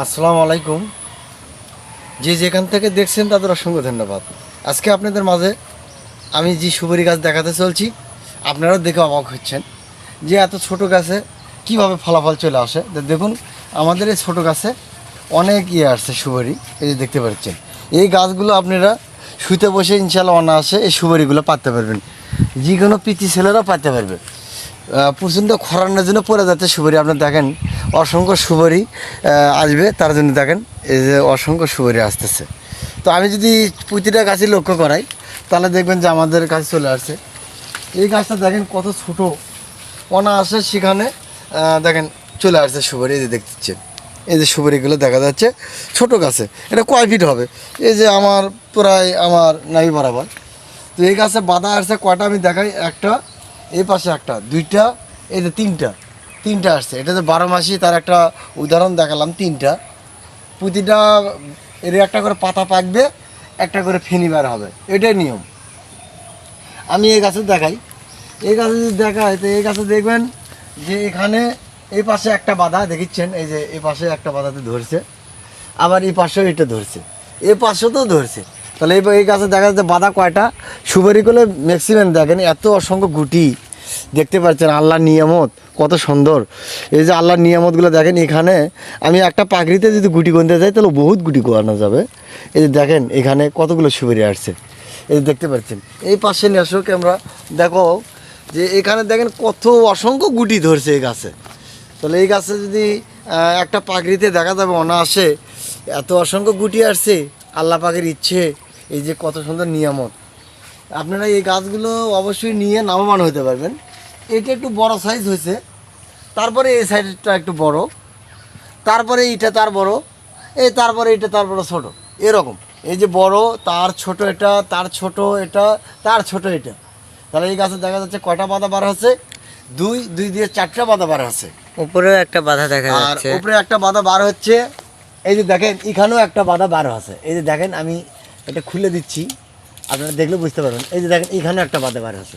আসসালামু আলাইকুম। যে যেখান থেকে দেখছেন তাদের অসংখ্য ধন্যবাদ। আজকে আপনাদের মাঝে আমি যে সুপারি গাছ দেখাতে চলছি, আপনারাও দেখে অবাক হচ্ছেন যে এত ছোট গাছে কীভাবে ফলাফল চলে আসে। দেখুন, আমাদের এই ছোটো গাছে অনেক ইয়ে আসছে সুপারি, এই যে দেখতে পাচ্ছেন। এই গাছগুলো আপনারা শুতে বসে ইনশাল্লাহ অনায়াসে এই সুপারিগুলো পাততে পারবেন। যে কোনো পিচি ছেলেরা পাততে পারবে প্রচণ্ড খরানোর জন্য পড়ে যাচ্ছে সুপারি আপনার দেখেন। অসংখ্য আহ, আসবে তার জন্য দেখেন এই যে অসংখ্য সুপারি আসতেছে। তো আমি যদি প্রতিটা গাছই লক্ষ্য করাই তাহলে দেখবেন যে আমাদের কাছে চলে আসছে। এই গাছটা দেখেন কত ছোট। অনায়াসে সেখানে দেখেন চলে আসছে সুপারি এই যে দেখতেছেন এই যে সুপারিগুলো দেখা যাচ্ছে ছোট গাছে। এটা কয় ফিট হবে? এই যে আমার প্রায় আমার নাই বরাবর। তো এই গাছে বাধা আসছে কয়টা আমি দেখাই? একটা এই পাশে একটা দুইটা এই যে তিনটা। তিনটা আসছে। এটা যে বারো মাসি তার একটা উদাহরণ দেখালাম, তিনটা। প্রতিটা এর একটা করে পাতা পাকবে, একটা করে ফেনি বার হবে। এটাই নিয়ম। আমি এই গাছে দেখাই। এই গাছে যদি দেখাই, তো এই গাছে দেখবেন যে এখানে এই পাশে একটা বাধা, দেখিচ্ছেন? এই যে এই পাশে একটা বাধাতে ধরছে। আবার এই পাশেও এটা ধরছে। এ পাশেও তো ধরছে। তাহলে এই গাছে দেখা যাচ্ছে বাধা কয়টা? সুপারিগুলো ম্যাক্সিমাম দেখেন, এত অসংখ্য গুটি দেখতে পাচ্ছেন আল্লাহর নিয়ামত, কত সুন্দর। এই যে আল্লাহর নিয়ামতগুলো দেখেন এখানে, আমি একটা পাখিতে যদি গুটি গুনতে যাই, তাহলে বহুত গুটি গোয়ানো যাবে। এই যে দেখেন, এখানে কতগুলো সুপারি আসছে। এই যে দেখতে পাচ্ছেন, এই পাশে নিয়ে আসো ক্যামেরা দেখো যে এখানে দেখেন কত অসংখ্য গুটি ধরছে এই গাছে। তাহলে এই গাছে যদি একটা পাখিতে দেখা যাবে অনায়াসে, এত অসংখ্য গুটি আসছে, আল্লাহ পাখির ইচ্ছে, এই যে কত সুন্দর নিয়ামত। আপনারা এই গাছগুলো অবশ্যই নিয়ে লাভবান হতে পারবেন। এটা একটু বড় সাইজ হয়েছে। তারপরে এই সাইডটা একটু বড়। তারপরে এইটা তার বড়। এই তারপরে এটা তার বড় ছোট। এরকম। এই যে বড় তার ছোট এটা তার ছোট এটা তার ছোট এটা। তাহলে এই গাছে দেখা যাচ্ছে কয়টা পাতা বার হচ্ছে? দুই দুই দিয়ে চারটা পাতা বার আছে উপরেও একটা বাধা দেখা আর যাচ্ছে। উপরে একটা বাধা বার হচ্ছে। এই যে দেখেন এখানেও একটা বাধা বার আছে এই যে দেখেন আমি এটা খুলে দিচ্ছি। আপনারা দেখলে বুঝতে পারবেন। এই যে দেখেন এখানে একটা বাধা বার আছে।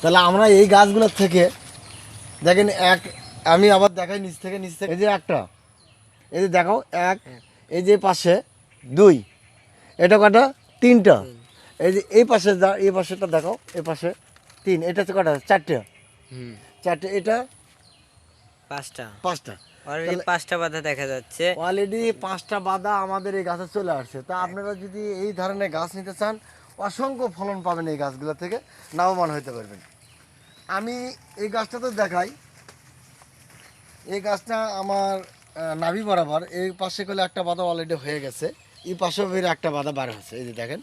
তাহলে আমরা এই গাছগুলোর থেকে দেখেন এক আমি আবার দেখাই নিচ থেকে নিচ থেকে। এই যে একটা এই যে দেখো এক এই যে পাশে দুই এটা কটা তিনটা। এই যে এই পাশে এই পাশেটা দেখো এই পাশে তিন এটা হচ্ছে কটা চারটে। চারটে এটা পাঁচটা। পাঁচটা। অলরেডি পাঁচটা বাধা দেখা যাচ্ছে। অলরেডি পাঁচটা বাদা আমাদের এই গাছে চলে আসছে। তা আপনারা যদি এই ধরনের গাছ নিতে চান অসংখ্য ফলন পাবেন এই গাছগুলো থেকে, লাভবান হতে পারবেন। আমি এই গাছটা তো দেখাই। এই গাছটা আমার নাভি বরাবর, এই পাশে করলে একটা বাদা অলরেডি হয়ে গেছে। এই পাশেও বের একটা বাদা বার হচ্ছে এই যে দেখেন।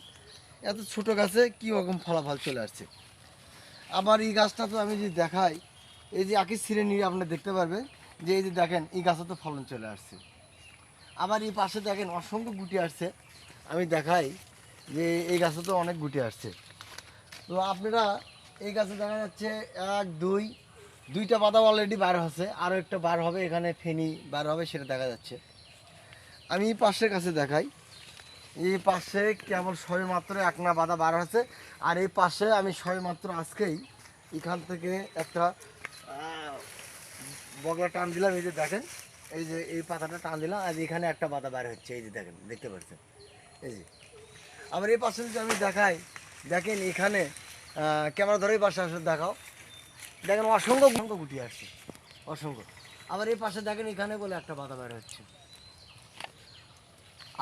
এত ছোটো গাছে কী রকম ফলাফল চলে আসছে। আবার এই গাছটা তো আমি যদি দেখাই, এই যে একই নিয়ে আপনি দেখতে পারবেন, যে এই যে দেখেন, এই গাছে তো ফলন চলে আসছে। আবার এই পাশে দেখেন, অসংখ্য গুটি আসছে। আমি দেখাই যে এই গাছে তো অনেক গুটি আসছে। তো আপনারা এই গাছে দেখা যাচ্ছে এক, দুই, দুইটা পাতা অলরেডি বার হচ্ছে আরও একটা বার হবে, এখানে ফেনি বার হবে, সেটা দেখা যাচ্ছে। আমি পাশের কাছে দেখাই। এই পাশে কেবল সবে মাত্র এক না বার হচ্ছে, আর এই পাশে আমি সবে মাত্র আজকেই এখান থেকে একটা বগলা টান দিলাম, এই যে দেখেন, এই যে এই পাতাটা টান দিলাম, আর এখানে একটা বাধা বার হচ্ছে, এই যে দেখেন, দেখতে পাচ্ছেন, এই যে। আবার এই পাশে যদি আমি দেখাই, দেখেন এখানে ক্যামেরা ধরেই পাশে আসে দেখাও। দেখেন অসংখ্য অসংখ্য গুটি আসছে। অসংখ্য। আবার এই পাশে দেখেন এখানে বলে একটা বাধা বার হচ্ছে।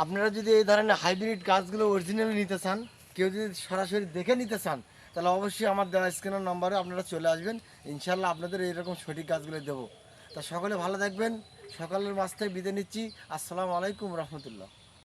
আপনারা যদি এই ধরনের হাইব্রিড গাছগুলো অরিজিনালি নিতে চান, কেউ যদি সরাসরি দেখে নিতে চান, তাহলে অবশ্যই আমার দেওয়া স্ক্রিনের নম্বরে আপনারা চলে আসবেন। ইনশাল্লাহ আপনাদের এইরকম সঠিক গাছগুলো দেবো। তা সকলে ভালো থাকবেন। সকালের মাছ থেকে বিদায় নিচ্ছি। আসসালামু আলাইকুম রহমতুল্লাহ।